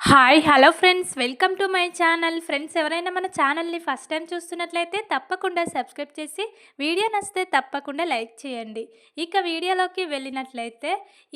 Hi hello friends. Welcome to my channel. Friends ఎవరైనా మన ఛానల్ని ఫస్ట్ టైం చూస్తున్నట్లయితే తప్పకుండా సబ్స్క్రైబ్ చేసి వీడియో నచ్చితే తప్పకుండా లైక్ చేయండి. ఇక వీడియోలోకి వెళ్ళినట్లయితే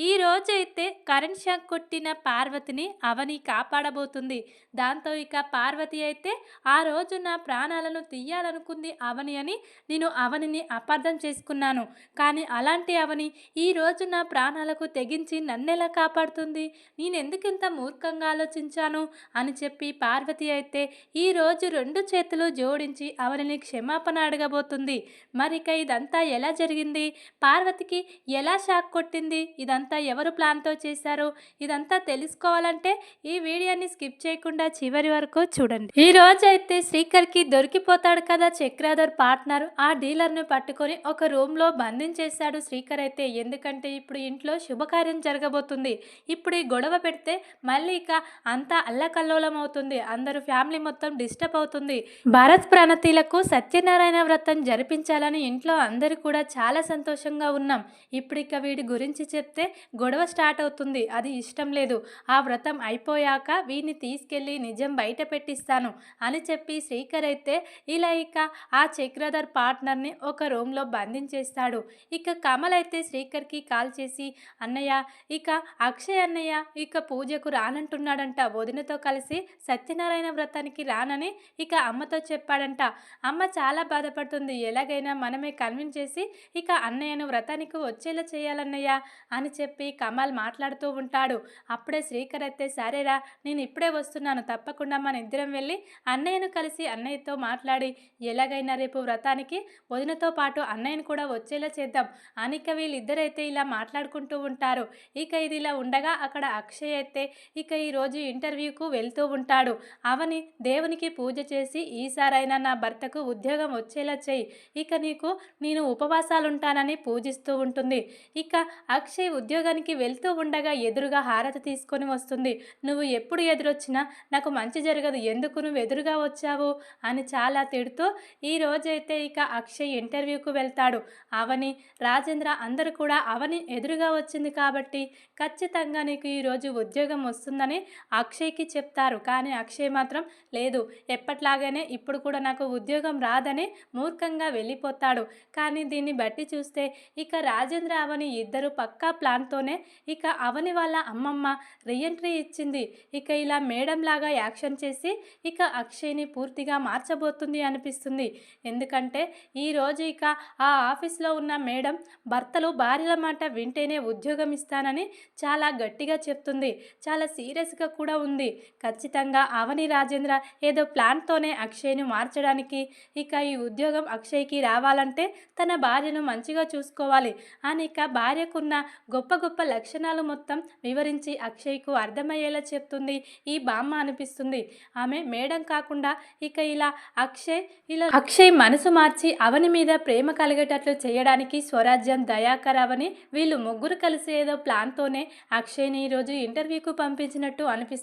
ఈ అయితే కరెంట్ షాక్ కొట్టిన పార్వతిని అవని కాపాడబోతుంది. దాంతో ఇక పార్వతి అయితే ఆ రోజు నా ప్రాణాలను తీయాలనుకుంది అవని అని నేను అవనిని అపార్థం చేసుకున్నాను. కానీ అలాంటి అవని ఈ రోజు నా ప్రాణాలకు తెగించి నన్నెలా కాపాడుతుంది? నేను ఎందుకు ఇంత మూర్ఖంగా ఆలోచించాను అని చెప్పి పార్వతి అయితే ఈ రోజు రెండు చేతులు జోడించి అవనిని క్షమాపణ అడగబోతుంది. మరిక ఇదంతా ఎలా జరిగింది? పార్వతికి ఎలా షాక్ కొట్టింది? ఇదంతా ఎవరు ప్లాన్తో చేశారు? ఇదంతా తెలుసుకోవాలంటే ఈ వీడియోని స్కిప్ చేయకుండా చివరి వరకు చూడండి. ఈ రోజు అయితే శ్రీకర్కి దొరికిపోతాడు కదా చక్రాధర్ పార్ట్నర్. ఆ డీలర్ను పట్టుకొని ఒక రూమ్లో బంధించేశాడు శ్రీకర్ అయితే. ఎందుకంటే ఇప్పుడు ఇంట్లో శుభకార్యం జరగబోతుంది. ఇప్పుడు ఈ గొడవ పెడితే మళ్ళీ ఇక అంతా అల్లకల్లోలం అవుతుంది అందరూ ఫ్యామిలీ మొత్తం డిస్టర్బ్ అవుతుంది. భరత్ ప్రణతిలకు సత్యనారాయణ వ్రతం జరిపించాలని ఇంట్లో అందరూ కూడా చాలా సంతోషంగా ఉన్నాం. ఇప్పుడిక వీడి గురించి చెప్తే గొడవ స్టార్ట్ అవుతుంది. అది ఇష్టం లేదు. ఆ వ్రతం అయిపోయాక వీడిని తీసుకెళ్ళి నిజం బయట పెట్టిస్తాను అని చెప్పి శ్రీకర్ అయితే ఇలా ఇక ఆ చక్రధర్ పార్ట్నర్ని ఒక రూమ్లో బంధించేస్తాడు. ఇక కమల్ అయితే శ్రీకర్కి కాల్ చేసి అన్నయ్య ఇక అక్షయ్ అన్నయ్య ఇక పూజకు రానంటున్నాడంట. వదినతో కలిసి సత్యనారాయణ వ్రతానికి రానని ఇక అమ్మతో చెప్పాడంట. అమ్మ చాలా బాధపడుతుంది. ఎలాగైనా మనమే కన్విన్స్ చేసి ఇక అన్నయ్యను వ్రతానికి వచ్చేలా చేయాలన్నయ్య అని చెప్పి కమాల్ మాట్లాడుతూ ఉంటాడు. అప్పుడే శ్రీకర్ అయితే సరేరా నేను ఇప్పుడే వస్తున్నాను. తప్పకుండా మన ఇద్దరం వెళ్ళి అన్నయ్యను కలిసి అన్నయ్యతో మాట్లాడి ఎలాగైనా రేపు వ్రతానికి వదినతో పాటు అన్నయ్యను కూడా వచ్చేలా చేద్దాం అనిక వీళ్ళిద్దరైతే ఇలా మాట్లాడుకుంటూ ఉంటారు. ఇక ఇది ఇలా ఉండగా అక్కడ అక్షయ్ అయితే ఇక ఈరోజు ఇంటర్వ్యూకు వెళ్తూ ఉంటాడు. అవని దేవునికి పూజ చేసి ఈసారైనా నా భర్తకు ఉద్యోగం వచ్చేలా చేయి. ఇక నీకు నేను ఉపవాసాలుంటానని పూజిస్తూ ఉంటుంది. ఇక అక్షయ్ ఉద్యోగానికి వెళ్తూ ఉండగా ఎదురుగా హారతి తీసుకొని వస్తుంది. నువ్వు ఎప్పుడు ఎదురొచ్చినా నాకు మంచి జరగదు. ఎందుకు నువ్వు ఎదురుగా వచ్చావు? అని చాలా తిడుతూ ఈ రోజైతే ఇక అక్షయ్ ఇంటర్వ్యూకు వెళ్తాడు. అవని రాజేంద్ర అందరూ కూడా అవని ఎదురుగా వచ్చింది కాబట్టి ఖచ్చితంగా నీకు ఈరోజు ఉద్యోగం వస్తుందని అక్షయ్కి చెప్తారు. కానీ అక్షయ్ మాత్రం లేదు. ఎప్పట్లాగానే ఇప్పుడు కూడా నాకు ఉద్యోగం రాదని మూర్ఖంగా వెళ్ళిపోతాడు. కానీ దీన్ని బట్టి చూస్తే ఇక రాజేంద్ర అవని ఇద్దరు పక్కా ప్లాన్తోనే ఇక అవని వాళ్ళ అమ్మమ్మ రీఎంట్రీ ఇచ్చింది. ఇక ఇలా మేడం లాగా యాక్షన్ చేసి ఇక అక్షయ్ని పూర్తిగా మార్చబోతుంది అనిపిస్తుంది. ఎందుకంటే ఈరోజు ఇక ఆ ఆఫీస్లో ఉన్న మేడం భర్తలు భార్యల మాట వింటేనే ఉద్యోగం ఇస్తానని చాలా గట్టిగా చెప్తుంది. చాలా సీరియస్గా కూడా కూడా ఉంది. ఖచ్చితంగా అవని రాజేంద్ర ఏదో ప్లాన్తోనే అక్షయ్ను మార్చడానికి ఇక ఈ ఉద్యోగం అక్షయ్కి రావాలంటే తన భార్యను మంచిగా చూసుకోవాలి. అని ఇక భార్యకున్న గొప్ప గొప్ప లక్షణాలు మొత్తం వివరించి అక్షయ్కు అర్థమయ్యేలా చెప్తుంది. ఈ బామ్మ అనిపిస్తుంది. ఆమె మేడం కాకుండా ఇక ఇలా అక్షయ్ ఇలా అక్షయ్ మనసు మార్చి అవని మీద ప్రేమ కలిగేటట్లు చేయడానికి స్వరాజ్యం దయాకర్ అవని వీళ్ళు ముగ్గురు కలిసి ఏదో ప్లాన్తోనే అక్షయ్ని ఈరోజు ఇంటర్వ్యూకు పంపించినట్టు అనిపిస్తుంది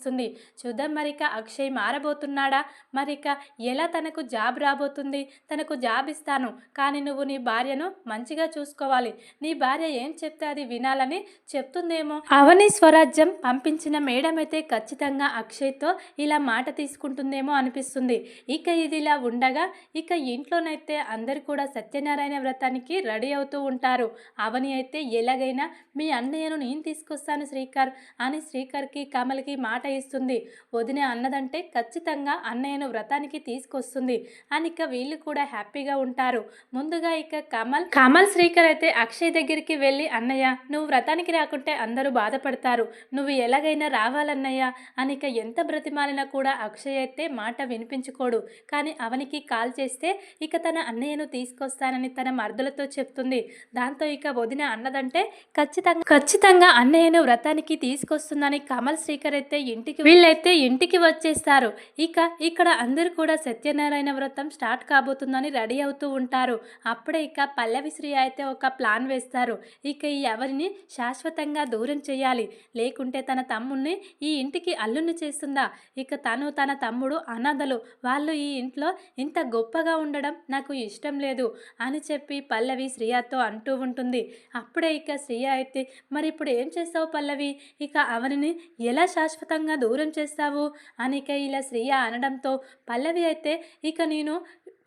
చూద్దాం మరిక అక్షయ్ మారబోతున్నాడా? మరిక ఎలా తనకు జాబ్ రాబోతుంది? తనకు జాబ్ ఇస్తాను. కానీ నువ్వు నీ భార్యను మంచిగా చూసుకోవాలి. నీ భార్య ఏం చెప్తే అది వినాలని చెప్తుందేమో? అవని స్వరాజ్యం పంపించిన మేడం అయితే ఖచ్చితంగా అక్షయ్తో ఇలా మాట తీసుకుంటుందేమో అనిపిస్తుంది. ఇక ఇది ఇలా ఉండగా ఇక ఇంట్లోనైతే అందరు కూడా సత్యనారాయణ వ్రతానికి రెడీ అవుతూ ఉంటారు. అవని అయితే ఎలాగైనా మీ అన్నయ్యను నేను తీసుకొస్తాను శ్రీకర్ అని శ్రీకర్కి కమల్కి మాట ఇస్తుంది. వదిన అన్నదంటే ఖచ్చితంగా అన్నయ్యను వ్రతానికి తీసుకొస్తుంది. అని ఇక వీళ్ళు కూడా హ్యాపీగా ఉంటారు. ముందుగా ఇక కమల్ కమల్ శ్రీకర్ అయితే అక్షయ్ దగ్గరికి వెళ్ళి అన్నయ్య నువ్వు వ్రతానికి రాకుంటే అందరూ బాధపడతారు. నువ్వు ఎలాగైనా రావాలన్నయ్య. అని ఇక ఎంత బ్రతిమాలినా కూడా అక్షయ్ అయితే మాట వినిపించుకోడు. కానీ అవనికి కాల్ చేస్తే ఇక తన అన్నయ్యను తీసుకొస్తానని తన మర్దులతో చెప్తుంది. దాంతో ఇక వదిన అన్నదంటే ఖచ్చితంగా ఖచ్చితంగా అన్నయ్యను వ్రతానికి తీసుకొస్తుందని కమల్ శ్రీకర్ అయితే ఇంటికి వీళ్ళైతే ఇంటికి వచ్చేస్తారు. ఇక ఇక్కడ అందరూ కూడా సత్యనారాయణ వ్రతం స్టార్ట్ కాబోతుందని రెడీ అవుతూ ఉంటారు. అప్పుడే ఇక పల్లవి శ్రీ అయితే ఒక ప్లాన్ వేస్తారు. ఇక ఈ ఎవరిని శాశ్వతంగా దూరం చేయాలి. లేకుంటే తన తమ్ముడిని ఈ ఇంటికి అల్లుని చేస్తుందా? ఇక తను తన తమ్ముడు అనాథలు. వాళ్ళు ఈ ఇంట్లో ఇంత గొప్పగా ఉండడం నాకు ఇష్టం లేదు అని చెప్పి పల్లవి శ్రీయాతో అంటూ ఉంటుంది. అప్పుడే ఇక శ్రీయ అయితే మరి ఇప్పుడు ఏం చేస్తావు పల్లవి? ఇక అవనిని ఎలా శాశ్వత శాశ్వతంగా దూరం చేస్తావు? అనిక ఇలా శ్రీయ అనడంతో పల్లవి అయితే ఇక నేను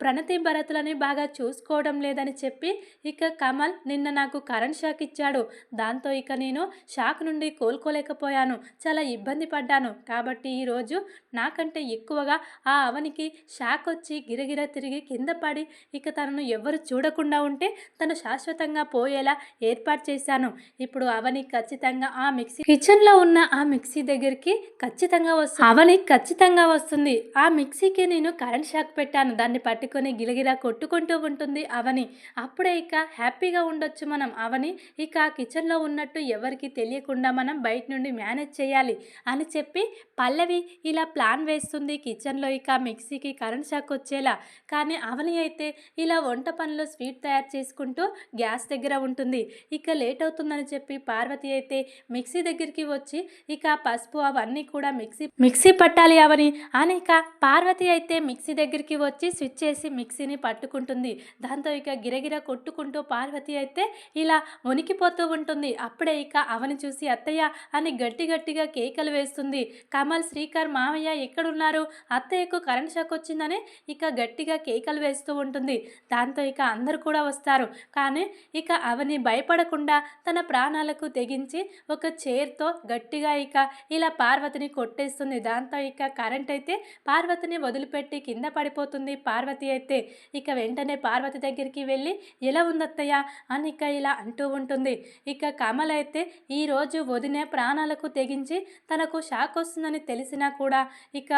ప్రణతి భరతులని బాగా చూసుకోవడం లేదని చెప్పి ఇక కమల్ నిన్న నాకు కరెంట్ షాక్ ఇచ్చాడు. దాంతో ఇక నేను షాక్ నుండి కోలుకోలేకపోయాను. చాలా ఇబ్బంది పడ్డాను. కాబట్టి ఈరోజు నాకంటే ఎక్కువగా ఆ అవనికి షాక్ వచ్చి గిరగిర తిరిగి కింద పడి ఇక తనను ఎవరు చూడకుండా ఉంటే తను శాశ్వతంగా పోయేలా ఏర్పాటు చేశాను. ఇప్పుడు అవని ఖచ్చితంగా ఆ మిక్సీ కిచెన్లో ఉన్న ఆ మిక్సీ దగ్గరికి ఖచ్చితంగా వస్తుంది. అవని ఖచ్చితంగా వస్తుంది. ఆ మిక్సీకి నేను కరెంట్ షాక్ పెట్టాను. దాన్ని పట్టుకొని గిలగిలా కొట్టుకుంటూ ఉంటుంది అవని. అప్పుడే ఇక హ్యాపీగా ఉండొచ్చు మనం అవని. ఇక ఆ కిచెన్లో ఉన్నట్టు ఎవరికి తెలియకుండా మనం బయట నుండి మేనేజ్ చేయాలి అని చెప్పి పల్లవి ఇలా ప్లాన్ వేస్తుంది కిచెన్లో ఇక మిక్సీకి కరెంట్ షాక్ వచ్చేలా. కానీ అవని అయితే ఇలా వంట పనిలో స్వీట్ తయారు చేసుకుంటూ గ్యాస్ దగ్గర ఉంటుంది. ఇక లేట్ అవుతుందని చెప్పి పార్వతి అయితే మిక్సీ దగ్గరికి వచ్చి ఇక పసుపు అవన్నీ కూడా మిక్సీ మిక్సీ పట్టాలి అవని. అని ఇక పార్వతి అయితే మిక్సీ దగ్గరికి వచ్చి స్విచ్ చేసి మిక్సీని పట్టుకుంటుంది. దాంతో ఇక గిరగిర కొట్టుకుంటూ పార్వతి అయితే ఇలా వణికిపోతూ ఉంటుంది. అప్పుడే ఇక అవని చూసి అత్తయ్య అని గట్టి గట్టిగా కేకలు వేస్తుంది. కమల్ శ్రీకర్ మామయ్య ఎక్కడున్నారు? అత్తయ్యకు కరెంట్ షాక్ వచ్చిందని ఇక గట్టిగా కేకలు వేస్తూ ఉంటుంది. దాంతో ఇక అందరు కూడా వస్తారు. కానీ ఇక అవని భయపడకుండా తన ప్రాణాలకు తెగించి ఒక చైర్తో గట్టిగా ఇక ఇలా పార్వతిని కొట్టేస్తుంది. దాంతో ఇక కరెంట్ అయితే పార్వతిని వదిలిపెట్టి కింద పడిపోతుంది. పార్వతి అయితే ఇక వెంటనే పార్వతి దగ్గరికి వెళ్ళి ఎలా ఉందత్తయ్య? అని ఇక ఇలా అంటూ ఉంటుంది. ఇక కమల్ అయితే ఈరోజు వదిన ప్రాణాలకు తెగించి తనకు షాక్ వస్తుందని తెలిసినా కూడా ఇక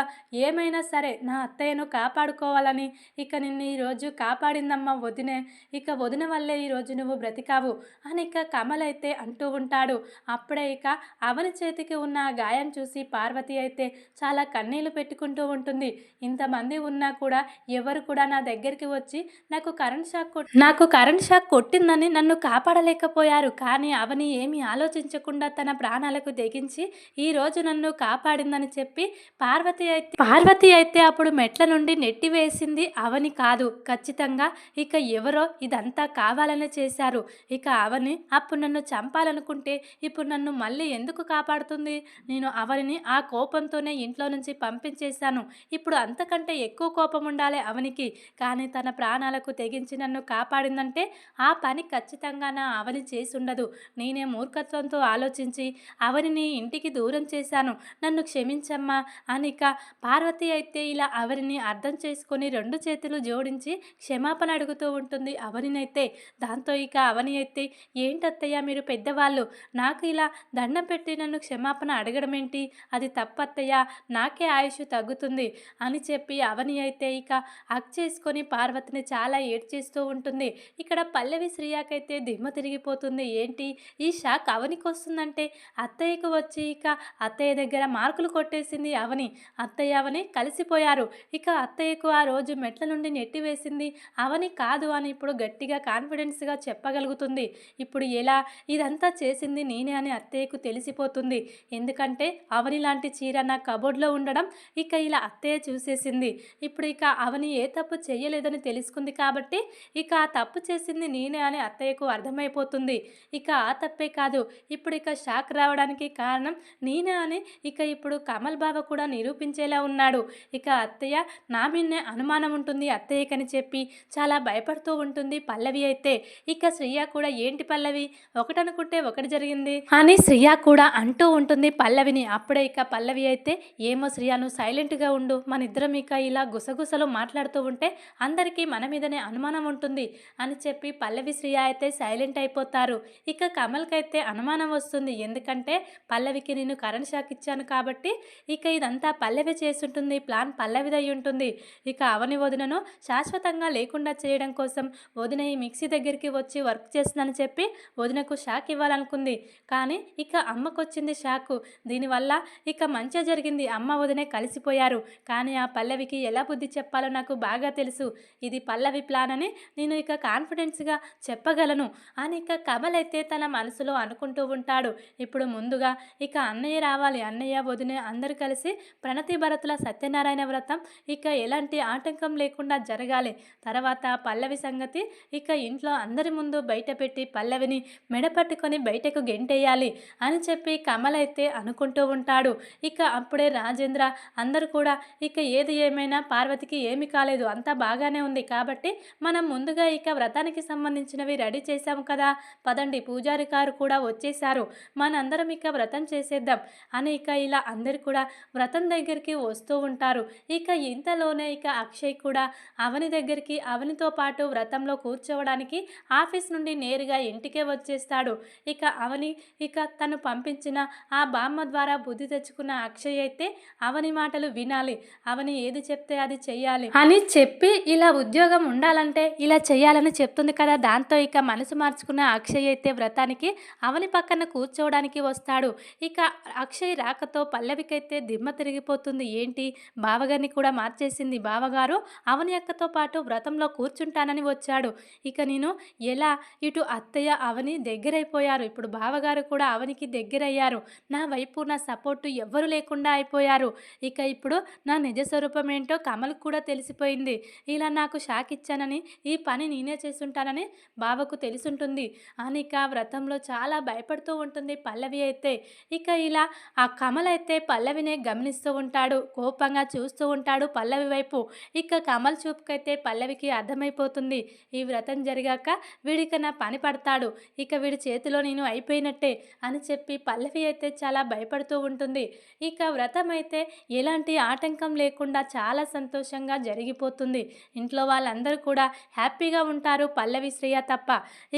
ఏమైనా సరే నా అత్తయ్యను కాపాడుకోవాలని ఇక నిన్ను ఈరోజు కాపాడిందమ్మా వదినే. ఇక వదిన వల్లే ఈరోజు నువ్వు బ్రతికావు అని ఇక కమల్ అయితే అంటూ ఉంటాడు. అప్పుడే ఇక అవని చేతికి ఉన్న గాయం చూసి చూసి పార్వతి అయితే చాలా కన్నీళ్ళు పెట్టుకుంటూ ఉంటుంది. ఇంతమంది ఉన్నా కూడా ఎవరు కూడా నా దగ్గరికి వచ్చి నాకు కరెంట్ షాక్ నాకు కరెంట్ షాక్ కొట్టిందని నన్ను కాపాడలేకపోయారు. కానీ అవని ఏమీ ఆలోచించకుండా తన ప్రాణాలకు తెగించి ఈ రోజు నన్ను కాపాడిందని చెప్పి పార్వతి అయితే పార్వతి అయితే అప్పుడు మెట్ల నుండి నెట్టివేసింది అవని కాదు. ఖచ్చితంగా ఇక ఎవరో ఇదంతా కావాలని చేశారు. ఇక అవని అప్పుడు నన్ను చంపాలనుకుంటే ఇప్పుడు నన్ను మళ్ళీ ఎందుకు కాపాడుతుంది? నేను వారిని ఆ కోపంతోనే ఇంట్లో నుంచి పంపించేశాను. ఇప్పుడు అంతకంటే ఎక్కువ కోపం ఉండాలి అవనికి. కానీ తన ప్రాణాలకు తెగించి నన్ను కాపాడిందంటే ఆ పని ఖచ్చితంగా నా అవని చేసుండదు. నేనే మూర్ఖత్వంతో ఆలోచించి అవనిని ఇంటికి దూరం చేశాను. నన్ను క్షమించమ్మా అనిక పార్వతి అయితే ఇలా అవనిని అర్థం చేసుకొని రెండు చేతులు జోడించి క్షమాపణ అడుగుతూ ఉంటుంది అవనినైతే. దాంతో ఇక అవని అయితే ఏంటత్తయ్య మీరు పెద్దవాళ్ళు? నాకు ఇలా దండం పెట్టి నన్ను క్షమాపణ అడగడం ఏంటి అది తప్పత్తయ్య నాకే ఆయుష్ తగ్గుతుంది అని చెప్పి అవని అయితే ఇక హక్ చేసుకొని పార్వతిని చాలా ఏడ్చేస్తూ ఉంటుంది. ఇక్కడ పల్లవి శ్రీయాకైతే దిమ్మ తిరిగిపోతుంది. ఏంటి? ఈ షాక్ అవనికి వస్తుందంటే అత్తయ్యకు వచ్చి ఇక అత్తయ్య దగ్గర మార్కులు కొట్టేసింది అవని. అత్తయ్య అవని కలిసిపోయారు. ఇక అత్తయ్యకు ఆ రోజు మెట్ల నుండి నెట్టివేసింది అవని కాదు అని ఇప్పుడు గట్టిగా కాన్ఫిడెన్స్గా చెప్పగలుగుతుంది. ఇప్పుడు ఎలా? ఇదంతా చేసింది నేనే అని అత్తయ్యకు తెలిసిపోతుంది. ఎందుకంటే అవని లాంటి చీర నా కబోర్డ్లో ఉండడం ఇక ఇలా అత్తయ్య చూసేసింది. ఇప్పుడు ఇక అవని ఏ తప్పు చేయలేదని తెలుసుకుంది కాబట్టి ఇక ఆ తప్పు చేసింది నేనే అని అత్తయ్యకు అర్థమైపోతుంది. ఇక ఆ తప్పే కాదు. ఇప్పుడు ఇక షాక్ రావడానికి కారణం నేనే అని ఇక ఇప్పుడు కమల్ బావ కూడా నిరూపించేలా ఉన్నాడు. ఇక అత్తయ్య నా మీదనే అనుమానం ఉంటుంది అత్తయ్యకని చెప్పి. చాలా భయపడుతూ ఉంటుంది పల్లవి అయితే. ఇక శ్రీయ కూడా ఏంటి పల్లవి? ఒకటనుకుంటే ఒకటి జరిగింది. అని శ్రీయ కూడా అంటూ ఉంటుంది పల్లవిని. అప్పుడే ఇక పల్లవి అయితే ఏమో శ్రీయాను సైలెంట్గా ఉండు. మన ఇద్దరం ఇక ఇలా గుసగుసలు మాట్లాడుతూ ఉంటే అందరికీ మన మీదనే అనుమానం ఉంటుంది అని చెప్పి పల్లవి శ్రీయ అయితే సైలెంట్ అయిపోతారు. ఇక కమల్కైతే అనుమానం వస్తుంది. ఎందుకంటే పల్లవికి నేను కరెంట్ షాక్ ఇచ్చాను కాబట్టి ఇక ఇదంతా పల్లవి చేస్తుంటుంది. ప్లాన్ పల్లవిదై ఉంటుంది. ఇక అవని వదినను శాశ్వతంగా లేకుండా చేయడం కోసం వదిన ఈ మిక్సీ దగ్గరికి వచ్చి వర్క్ చేస్తుందని చెప్పి వదినకు షాక్ ఇవ్వాలనుకుంది. కానీ ఇక అమ్మకు వచ్చింది షాకు. దీనివల్ల ఇక మంచి జరిగింది. అమ్మ వదినే కలిసిపోయారు. కానీ ఆ పల్లవికి ఎలా బుద్ధి చెప్పాలో నాకు బాగా తెలుసు. ఇది పల్లవి ప్లాన్ అని నేను ఇక కాన్ఫిడెన్స్గా చెప్పగలను అని ఇక కమల్ అయితే తన మనసులో అనుకుంటూ ఉంటాడు. ఇప్పుడు ముందుగా ఇక అన్నయ్య రావాలి. అన్నయ్య వదినే అందరూ కలిసి ప్రణతి భరతుల సత్యనారాయణ వ్రతం ఇక ఎలాంటి ఆటంకం లేకుండా జరగాలి. తర్వాత పల్లవి సంగతి ఇక ఇంట్లో అందరి ముందు బయట పెట్టి పల్లవిని మెడపట్టుకొని బయటకు గెంటేయాలి అని చెప్పి కమల్ అయితే అనుకుంటూ ఉంటాడు. ఇక అప్పుడే రాజేంద్ర అందరూ కూడా ఇక ఏది ఏమైనా పార్వతికి ఏమి కాలేదు. అంతా బాగానే ఉంది. కాబట్టి మనం ముందుగా ఇక వ్రతానికి సంబంధించినవి రెడీ చేశాము కదా. పదండి. పూజారి గారు కూడా వచ్చేసారు మనందరం ఇక వ్రతం చేసేద్దాం అని ఇక ఇలా అందరు కూడా వ్రతం దగ్గరికి వస్తూ ఉంటారు. ఇక ఇంతలోనే ఇక అక్షయ్ కూడా అవని దగ్గరికి అవనితో పాటు వ్రతంలో కూర్చోవడానికి ఆఫీస్ నుండి నేరుగా ఇంటికే వచ్చేస్తాడు. ఇక అవని ఇక తను పంపించిన ఆ బామ్మ ద్వారా బుద్ధి తెచ్చుకున్న అక్షయ్ అయితే అవని మాటలు వినాలి. అవని ఏది చెప్తే అది చెయ్యాలి. అని చెప్పి ఇలా ఉద్యోగం ఉండాలంటే ఇలా చెయ్యాలని చెప్తుంది కదా. దాంతో ఇక మనసు మార్చుకున్న అక్షయ్ అయితే వ్రతానికి అవని పక్కన కూర్చోవడానికి వస్తాడు. ఇక అక్షయ్ రాకతో పల్లవికైతే దిమ్మ తిరిగిపోతుంది. ఏంటి? బావగారిని కూడా మార్చేసింది బావగారు. అవని అక్కతో పాటు వ్రతంలో కూర్చుంటానని వచ్చాడు. ఇక నేను ఎలా? ఇటు అత్తయ్య అవని దగ్గరైపోయారు. ఇప్పుడు బావగారు కూడా అవనికి దగ్గరయ్యారు. నా వైపు నా సపోర్టు ఎవ్వరు లేకుండా అయిపోయారు. ఇక ఇప్పుడు నా నిజ స్వరూపం ఏంటో కమల్కి కూడా తెలిసిపోయింది. ఇలా నాకు షాక్ ఇచ్చానని ఈ పని నేనే చేస్తుంటానని బావకు తెలిసుంటుంది. అనిక వ్రతంలో చాలా భయపడుతూ ఉంటుంది పల్లవి అయితే. ఇక ఇలా ఆ కమల్ అయితే పల్లవినే గమనిస్తూ ఉంటాడు. కోపంగా చూస్తూ ఉంటాడు పల్లవి వైపు. ఇక కమల్ చూపుకైతే పల్లవికి అర్థమైపోతుంది. ఈ వ్రతం జరిగాక వీడిక నా పని పడతాడు. ఇక వీడి చేతిలో నేను అయిపోయినట్టే అని చెప్పి పల్లవి అయితే చాలా భయపడుతూ ఉంటుంది. ఇక వ్రతం అయితే ఎలాంటి ఆటంకం లేకుండా చాలా సంతోషంగా జరిగిపోతుంది. ఇంట్లో వాళ్ళందరూ కూడా హ్యాపీగా ఉంటారు పల్లవి శ్రేయ తప్ప.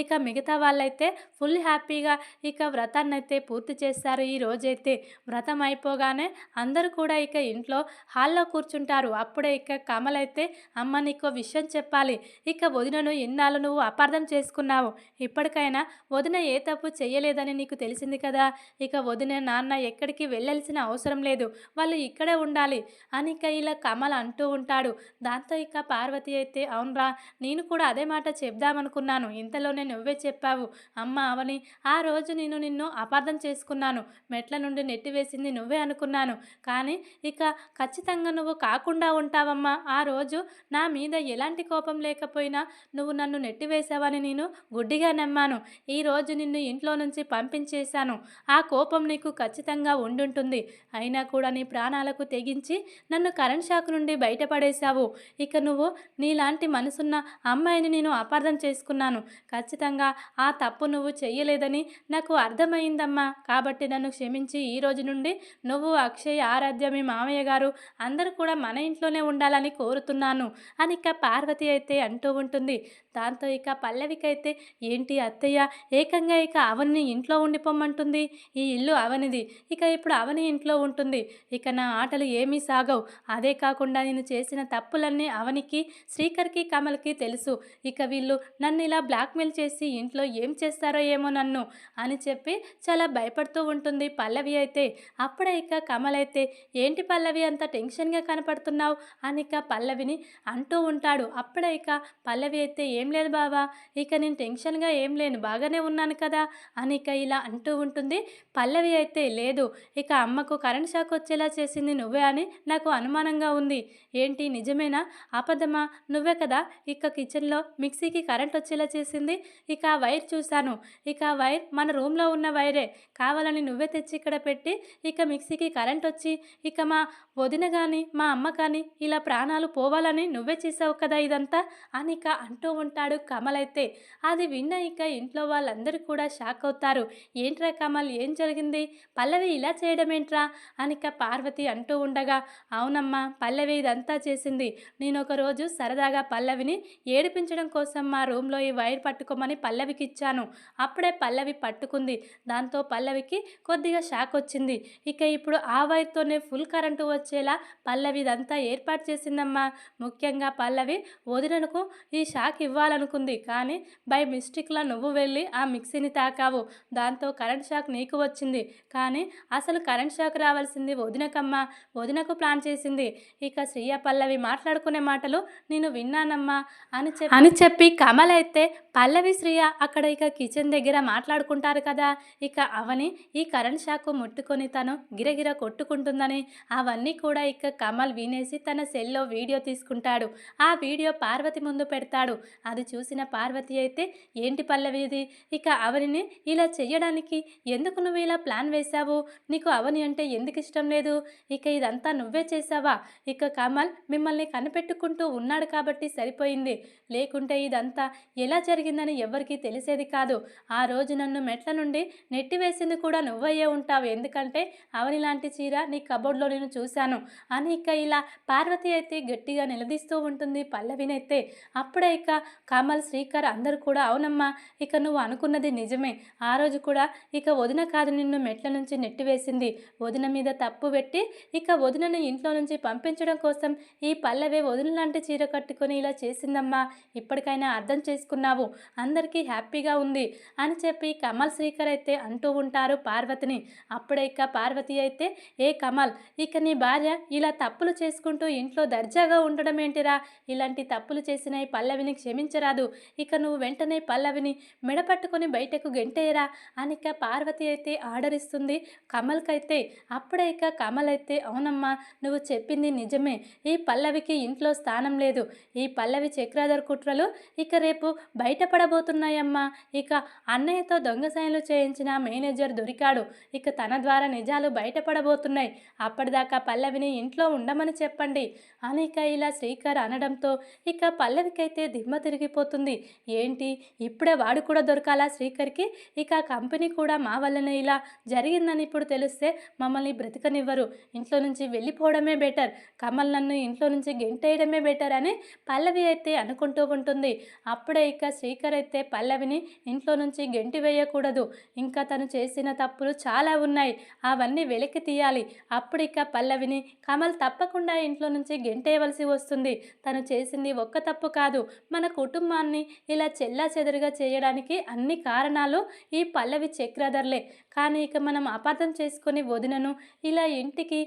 ఇక మిగతా వాళ్ళైతే ఫుల్ హ్యాపీగా ఇక వ్రతాన్ని అయితే పూర్తి చేస్తారు ఈ రోజైతే. వ్రతం అయిపోగానే అందరూ కూడా ఇక ఇంట్లో హాల్లో కూర్చుంటారు. అప్పుడే ఇక కమల్ అయితే అమ్మ నీకు విషయం చెప్పాలి. ఇక వదినను ఎన్నాళ్ళు నువ్వు అపార్థం చేసుకున్నావు. ఇప్పటికైనా వదిన ఏ తప్పు చేయలేదని నీకు తెలిసింది కదా? ఇక వదిన నాన్న ఎక్కడికి వెళ్ళాల్సిన అవసరం లేదు. వాళ్ళు ఇక్కడే ఉండాలి అని ఇక ఇలా కమల్ అంటూ ఉంటాడు. దాంతో ఇక పార్వతి అయితే అవునరా నేను కూడా అదే మాట చెప్దామనుకున్నాను. ఇంతలోనే నువ్వే చెప్పావు. అమ్మ అవని ఆ రోజు నేను నిన్ను అపార్థం చేసుకున్నాను. మెట్ల నుండి నెట్టివేసింది నువ్వే అనుకున్నాను. కానీ ఇక ఖచ్చితంగా నువ్వు కాకుండా ఉంటావమ్మా. ఆ రోజు నా మీద ఎలాంటి కోపం లేకపోయినా నువ్వు నన్ను నెట్టివేశావని నేను గుడ్డిగా నమ్మాను. ఈ రోజు నిన్ను ఇంట్లో నుంచి పంపించేశాను. ఆ కోపం నీకు ఖచ్చితంగా ఉండుంటుంది. అయినా కూడా నీ ప్రాణాలకు తెగించి నన్ను కరెంట్ షాక్ నుండి బయటపడేశావు. ఇక నువ్వు నీలాంటి మనసున్న అమ్మాయిని నేను అపార్థం చేసుకున్నాను. ఖచ్చితంగా ఆ తప్పు నువ్వు చెయ్యలేదని నాకు అర్థమైందమ్మా. కాబట్టి నన్ను క్షమించి ఈ రోజు నుండి నువ్వు అక్షయ్ ఆరాధ్య మీ మామయ్య గారు అందరూ కూడా మన ఇంట్లోనే ఉండాలని కోరుతున్నాను. అని ఇక పార్వతి అయితే అంటూ ఉంటుంది. దాంతో ఇక పల్లవికైతే ఏంటి అత్తయ్య? ఏకంగా ఇక అవని ఇంట్లో ఉండిపోమ్మంటుంది ఈ ఇల్లు అవనిది. ఇక ఇప్పుడు అవని ఇంట్లో ఉంటుంది. ఇక నా ఆటలు ఏమీ సాగవు. అదే కాకుండా నేను చేసిన తప్పులన్నీ అవనికి శ్రీకర్కి కమల్కి తెలుసు. ఇక వీళ్ళు నన్ను ఇలా బ్లాక్మెయిల్ చేసి ఇంట్లో ఏం చేస్తారో ఏమో నన్ను అని చెప్పి చాలా భయపడుతూ ఉంటుంది పల్లవి అయితే. అప్పుడే ఇక కమల్ అయితే ఏంటి పల్లవి అంత టెన్షన్గా కనపడుతున్నావు? అని ఇక పల్లవిని అంటూ ఉంటాడు. అప్పుడే ఇక పల్లవి అయితే ఏం లేదు బావా. ఇక నేను టెన్షన్గా ఏం లేను. బాగానే ఉన్నాను కదా అని ఇక ఇలా అంటూ ఉంటుంది. పల్లవి అయితే లేదు. ఇక అమ్మకు కరెంట్ షాక్ వచ్చేలా చేసింది నువ్వే అని నాకు అనుమానంగా ఉంది. ఏంటి నిజమేనా? ఆపదమా నువ్వే కదా ఇక కిచెన్లో మిక్సీకి కరెంట్ వచ్చేలా చేసింది. ఇక ఆ వైర్ చూశాను. ఇక ఆ వైర్ మన రూమ్లో ఉన్న వైరే. కావాలని నువ్వే తెచ్చి ఇక్కడ పెట్టి ఇక మిక్సీకి కరెంట్ వచ్చి ఇక మా వదిన కానీ మా అమ్మ కానీ ఇలా ప్రాణాలు పోవాలని నువ్వే చేసావు కదా ఇదంతా అని ఇక అంటూ ఉంటాడు కమల్ అయితే. అది విన్న ఇక ఇంట్లో వాళ్ళందరూ కూడా షాక్ అవుతారు. ఏంట్రా కమల్ ఏం జరిగింది? పల్లవి ఇలా చేయడం ఏంట్రా అనిక పార్వతి అంటూ ఉండగా అవునమ్మా పల్లవి ఇదంతా చేసింది. నేను ఒక రోజు సరదాగా పల్లవిని ఏడిపించడం కోసం మా రూమ్లో ఈ వైర్ పట్టుకోమని పల్లవికి ఇచ్చాను అప్పుడే పల్లవి పట్టుకుంది. దాంతో పల్లవికి కొద్దిగా షాక్ వచ్చింది. ఇక ఇప్పుడు ఆ వైర్తోనే ఫుల్ కరెంటు వచ్చేలా పల్లవి ఇదంతా ఏర్పాటు చేసిందమ్మా. ముఖ్యంగా పల్లవి వదినకు ఈ షాక్ ఇవ్వ ఇవ్వాలనుకుంది. కానీ బై మిస్టేక్లో నువ్వు వెళ్ళి ఆ మిక్సీని తాకావు. దాంతో కరెంట్ షాక్ నీకు వచ్చింది. కానీ అసలు కరెంట్ షాక్ రావాల్సింది వదినకమ్మా. వదినకు ప్లాన్ చేసింది. ఇక శ్రీయ పల్లవి మాట్లాడుకునే మాటలు నేను విన్నానమ్మా అని చెప్పి అని చెప్పి కమల్ అయితే పల్లవి శ్రీయ అక్కడ ఇక కిచెన్ దగ్గర మాట్లాడుకుంటారు కదా. ఇక అవని ఈ కరెంట్ షాక్ ముట్టుకొని తను గిరగిర కొట్టుకుంటుందని అవన్నీ కూడా ఇక కమల్ వినేసి తన సెల్లో వీడియో తీసుకుంటాడు. ఆ వీడియో పార్వతి ముందు పెడతాడు. అది చూసిన పార్వతి అయితే ఏంటి పల్లవి ఇది? ఇక అవనిని ఇలా చెయ్యడానికి ఎందుకు నువ్వు ఇలా ప్లాన్ వేశావు? నీకు అవని అంటే ఎందుకు ఇష్టం లేదు? ఇక ఇదంతా నువ్వే చేసావా ఇక కమల్ మిమ్మల్ని కనిపెట్టుకుంటూ ఉన్నాడు కాబట్టి సరిపోయింది. లేకుంటే ఇదంతా ఎలా జరిగిందని ఎవరికీ తెలిసేది కాదు. ఆ రోజు నన్ను మెట్ల నుండి నెట్టివేసింది కూడా నువ్వయ్యే ఉంటావు. ఎందుకంటే అవని లాంటి చీర నీ కబోర్డ్లో నేను చూశాను. అని ఇక ఇలా పార్వతి అయితే గట్టిగా నిలదీస్తూ ఉంటుంది పల్లవినైతే. అప్పుడే ఇక కమల్ శ్రీకర్ అందరూ కూడా అవునమ్మా ఇక నువ్వు అనుకున్నది నిజమే. ఆ రోజు కూడా ఇక వదిన కాదు నిన్ను మెట్ల నుంచి నెట్టివేసింది. వదిన మీద తప్పు పెట్టి ఇక వదినను ఇంట్లో నుంచి పంపించడం కోసం ఈ పల్లవే వదిన లాంటి చీర కట్టుకొని ఇలా చేసిందమ్మా. ఇప్పటికైనా అర్థం చేసుకున్నావు. అందరికీ హ్యాపీగా ఉంది అని చెప్పి కమల్ శ్రీకర్ అయితే అంటూ ఉంటారు పార్వతిని. అప్పుడే ఇక పార్వతి అయితే ఏ కమల్ ఇక నీ భార్య ఇలా తప్పులు చేసుకుంటూ ఇంట్లో దర్జాగా ఉండడం ఏంటిరా? ఇలాంటి తప్పులు చేసిన ఈ పల్లవిని క్షమించరాదు ఇక నువ్వు వెంటనే పల్లవిని మెడపట్టుకొని బయటకు గెంటేయరా? అని ఇక పార్వతి అయితే ఆర్డర్ ఇస్తుంది కమల్కైతే అప్పుడే ఇక కమల్ అయితే అవునమ్మా నువ్వు చెప్పింది నిజమే. ఈ పల్లవికి ఇంట్లో స్థానం లేదు. ఈ పల్లవి చక్రాధర్ కుట్రలు ఇక రేపు బయటపడబోతున్నాయమ్మా. ఇక అన్నయ్యతో దొంగసాయలు చేయించిన మేనేజర్ దొరికాడు. ఇక తన ద్వారా నిజాలు బయటపడబోతున్నాయి. అప్పటిదాకా పల్లవిని ఇంట్లో ఉండమని చెప్పండి. అని ఇక ఇలా శ్రీకర్ అనడంతో ఇక పల్లవికైతే దిమ్మ తిరిగి అయిపోతుంది ఏంటి? ఇప్పుడే వాడు కూడా దొరకాలా శ్రీకర్కి? ఇక కంపెనీ కూడా మా వల్లనే ఇలా జరిగిందని ఇప్పుడు తెలిస్తే మమ్మల్ని బ్రతకనివ్వరు. ఇంట్లో నుంచి వెళ్ళిపోవడమే బెటర్. కమల్ నన్ను ఇంట్లో నుంచి గెంటేయడమే బెటర్ అని పల్లవి అయితే అనుకుంటూ ఉంటుంది. అప్పుడే ఇక శ్రీకర్ అయితే పల్లవిని ఇంట్లో నుంచి గెంటి వేయకూడదు. ఇంకా తను చేసిన తప్పులు చాలా ఉన్నాయి. అవన్నీ వెలికి తీయాలి. అప్పుడు ఇక పల్లవిని కమల్ తప్పకుండా ఇంట్లో నుంచి గెంటేయవలసి వస్తుంది. తను చేసింది ఒక్క తప్పు కాదు. మన కుటుంబాన్ని ఇలా చెల్లా చెదరుగా చేయడానికి అన్ని కారణాలు ఈ పల్లవి చక్రధర్లే. కానీ ఇక మనం అపార్థం చేసుకుని వదినను ఇలా ఇంటికి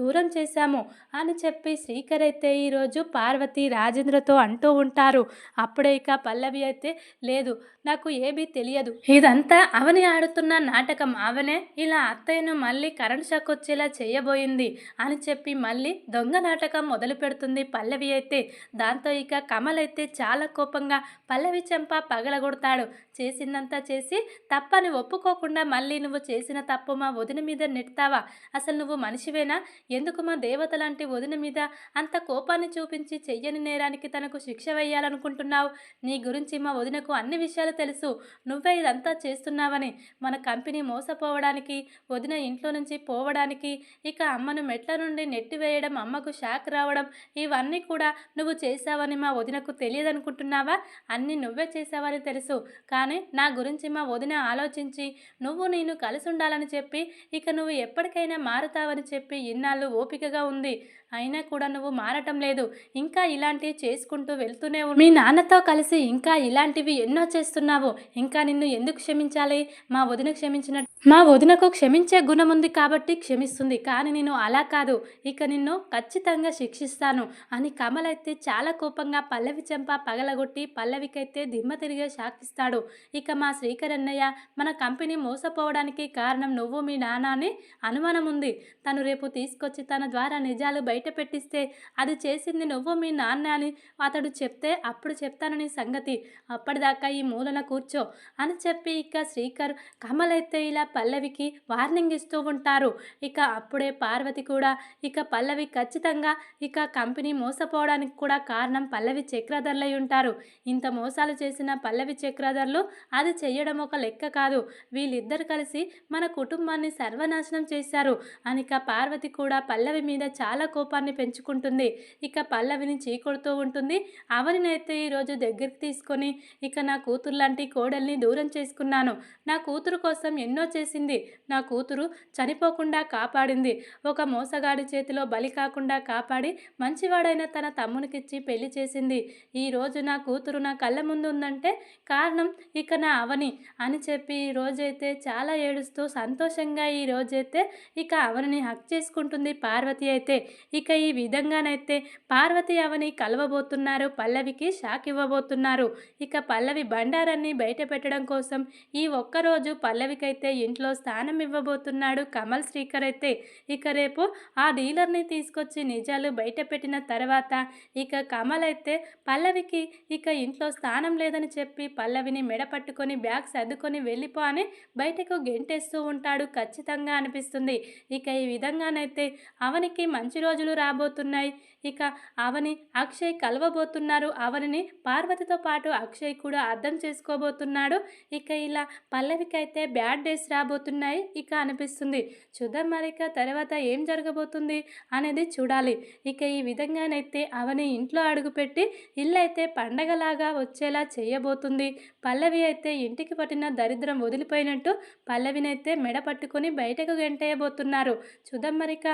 దూరం చేశాము అని చెప్పి శ్రీకర్ అయితే ఈరోజు పార్వతి రాజేంద్రతో అంటూ ఉంటారు. అప్పుడే ఇక పల్లవి అయితే లేదు నాకు ఏమీ తెలియదు. ఇదంతా అవని ఆడుతున్న నాటకం అవనే? ఇలా అత్తయ్యను మళ్ళీ కరెంట్ షాక్ వచ్చేలా చేయబోయింది అని చెప్పి మళ్ళీ దొంగ నాటకం మొదలు పెడుతుంది పల్లవి అయితే. దాంతో ఇక కమల్ అయితే చాలా కోపంగా పల్లవి చెంప పగలగొడతాడు. చేసిందంతా చేసి తప్పని ఒప్పుకోకుండా మళ్ళీ నువ్వు చేసిన తప్పు మా వదిన మీద నెట్టావా? అసలు నువ్వు మనిషివేనా? ఎందుకు మా దేవత లాంటి వదిన మీద అంత కోపాన్ని చూపించి చెయ్యని నేరానికి తనకు శిక్ష వేయాలనుకుంటున్నావు? నీ గురించి మా వదినకు అన్ని విషయాలు తెలుసు. నువ్వే ఇదంతా చేస్తున్నావని మన కంపెనీ మోసపోవడానికి వదిన ఇంట్లో నుంచి పోవడానికి ఇక అమ్మను మెట్ల నుండి నెట్టివేయడం అమ్మకు షాక్ రావడం ఇవన్నీ కూడా నువ్వు చేశావని మా వదినకు తెలియదనుకుంటున్నావా? అన్నీ నువ్వే చేశావని తెలుసు. కానీ నా గురించి మా వదిన ఆలోచించి నువ్వు నేను కలిసి ఉండాలని చెప్పి ఇక నువ్వు ఎప్పటికైనా మారుతావని చెప్పి ఇన్నాళ్ళు ఓపికగా ఉంది. అయినా కూడా నువ్వు మారటం లేదు. ఇంకా ఇలాంటివి చేసుకుంటూ వెళ్తూనే మీ నాన్నతో కలిసి ఇంకా ఇలాంటివి ఎన్నో చేస్తున్నావు. ఇంకా నిన్ను ఎందుకు క్షమించాలి? మా వదిన క్షమించిన మా వదినకు క్షమించే గుణం ఉంది కాబట్టి క్షమిస్తుంది. కానీ నేను అలా కాదు. ఇక నిన్ను ఖచ్చితంగా శిక్షిస్తాను అని కమల్ అయితే చాలా కోపంగా పల్లవి చెంప పగలగొట్టి పల్లవికైతే దిమ్మ తిరిగే శాకిస్తాడు ఇక మా శ్రీకరన్నయ్య మన కంపెనీ మోసపోవడానికి కారణం నువ్వు మీ నాన్నని అనుమానం ఉంది. తను రేపు తీసుకొచ్చి తన ద్వారా నిజాలు బయట బయట పెట్టిస్తే అది చేసింది నువ్వు మీ నాన్న అని అతడు చెప్తే అప్పుడు చెప్తానని సంగతి. అప్పటిదాకా ఈ మూలన కూర్చో అని చెప్పి ఇక శ్రీకర్ కమల్ అయితే ఇలా పల్లవికి వార్నింగ్ ఇస్తూ ఉంటారు. ఇక అప్పుడే పార్వతి కూడా ఇక పల్లవి ఖచ్చితంగా ఇక కంపెనీ మోసపోవడానికి కూడా కారణం పల్లవి చక్రధర్లై ఉంటారు. ఇంత మోసాలు చేసిన పల్లవి చక్రధర్లు అది చెయ్యడం ఒక లెక్క కాదు. వీళ్ళిద్దరు కలిసి మన కుటుంబాన్ని సర్వనాశనం చేశారు. అనిక పార్వతి కూడా పల్లవి మీద చాలా కోపాన్ని పెంచుకుంటుంది. ఇక పల్లవిని చీకొడుతూ ఉంటుంది. అవనినైతే ఈరోజు దగ్గరికి తీసుకొని ఇక నా కూతురు లాంటి కోడల్ని దూరం చేసుకున్నాను. నా కూతురు కోసం ఎన్నో చేసింది. నా కూతురు చనిపోకుండా కాపాడింది. ఒక మోసగాడి చేతిలో బలి కాకుండా కాపాడి మంచివాడైన తన తమ్మునికిచ్చి పెళ్ళి చేసింది. ఈ రోజు నా కూతురు నా కళ్ళ ముందు ఉందంటే కారణం ఇక నా అవని అని చెప్పి ఈ రోజైతే చాలా ఏడుస్తూ సంతోషంగా ఈ రోజైతే ఇక అవనిని హక్ చేసుకుంటుంది పార్వతి అయితే. ఇక ఈ విధంగానైతే పార్వతి అవని కలవబోతున్నారు పల్లవికి షాక్ ఇవ్వబోతున్నారు ఇక పల్లవి బండారాన్ని బయట పెట్టడం కోసం ఈ ఒక్కరోజు పల్లవికైతే ఇంట్లో స్థానం ఇవ్వబోతున్నాడు కమల్ శ్రీకర్ అయితే. ఇక రేపు ఆ డీలర్ని తీసుకొచ్చి నిజాలు బయట పెట్టిన తర్వాత ఇక కమల్ అయితే పల్లవికి ఇక ఇంట్లో స్థానం లేదని చెప్పి పల్లవిని మెడ పట్టుకొని బ్యాగ్ సర్దుకొని వెళ్ళిపో అని బయటకు గెంటేస్తూ ఉంటాడు ఖచ్చితంగా అనిపిస్తుంది. ఇక ఈ విధంగానైతే అవనికి మంచి రోజులు రాబోతున్నాయి. ఇక అవని అక్షయ్ కలవబోతున్నారు. అవనిని పార్వతితో పాటు అక్షయ్ కూడా అర్థం చేసుకోబోతున్నాడు. ఇక ఇలా పల్లవికైతే బ్యాడ్ డేస్ రాబోతున్నాయి ఇక అనిపిస్తుంది. చూద్దాం మరిక తర్వాత ఏం జరగబోతుంది అనేది చూడాలి. ఇక ఈ విధంగానైతే అవని ఇంట్లో అడుగుపెట్టి ఇల్లు అయితే పండగలాగా వచ్చేలా చేయబోతుంది. పల్లవి అయితే ఇంటికి పట్టిన దరిద్రం వదిలిపోయినట్టు పల్లవినైతే మెడ పట్టుకొని బయటకు గెంటేయబోతున్నారు. చూద్దాం మరిక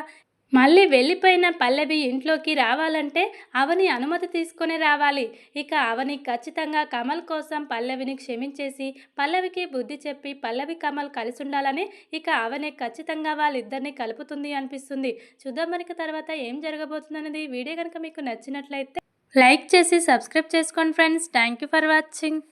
మళ్ళీ వెళ్ళిపోయిన పల్లవి ఇంట్లోకి రావాలంటే అవని అనుమతి తీసుకొని రావాలి. ఇక అవని ఖచ్చితంగా కమల్ కోసం పల్లవిని క్షమించేసి పల్లవికి బుద్ధి చెప్పి పల్లవి కమల్ కలిసి ఉండాలని ఇక అవని ఖచ్చితంగా వాళ్ళిద్దరిని కలుపుతుంది అనిపిస్తుంది. చూద్దాం మనకి తర్వాత ఏం జరగబోతుందనేది వీడియో కనుక మీకు నచ్చినట్లయితే లైక్ చేసి సబ్స్క్రైబ్ చేసుకోండి friends. Thank you for watching.